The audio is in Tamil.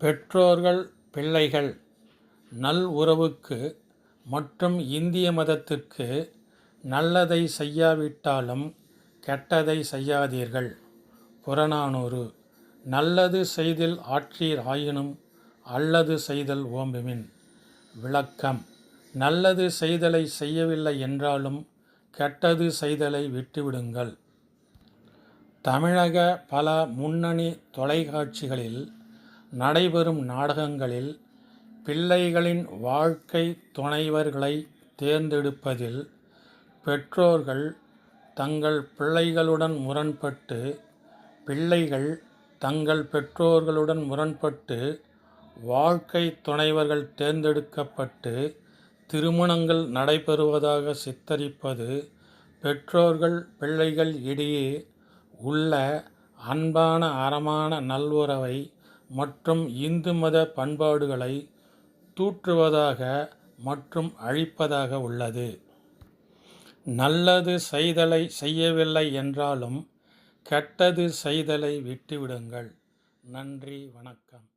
பெற்றோர்கள் பிள்ளைகள் நல் உறவுக்கு மற்றும் இந்திய மதத்திற்கு நல்லதை செய்யாவிட்டாலும் கெட்டதை செய்யாதீர்கள். புறநானூறு நல்லது செய்தில் ஆற்றீர் ஆயினும் அல்லது செய்தல் ஓம்புமின். விளக்கம் நல்லது செய்தலை செய்யவில்லை என்றாலும் கெட்டது செய்தலை விட்டுவிடுங்கள். தமிழக பல முன்னணி தொலைக்காட்சிகளில் நடைபெறும் நாடகங்களில் பிள்ளைகளின் வாழ்க்கை துணைவர்களை தேர்ந்தெடுப்பதில் பெற்றோர்கள் தங்கள் பிள்ளைகளுடன் முரண்பட்டு பிள்ளைகள் தங்கள் பெற்றோர்களுடன் முரண்பட்டு வாழ்க்கை துணைவர்கள் தேர்ந்தெடுக்கப்பட்டு திருமணங்கள் நடைபெறுவதாக சித்தரிப்பது பெற்றோர்கள் பிள்ளைகள் இடையே உள்ள அன்பான அறமான நல்வுறவை மற்றும் இந்து மத பண்பாடுகளை தூற்றுவதாக மற்றும் அழிப்பதாக உள்ளது. நல்லது செய்தலை செய்யவில்லை என்றாலும் கெட்டது செய்தலை விட்டுவிடுங்கள். நன்றி வணக்கம்.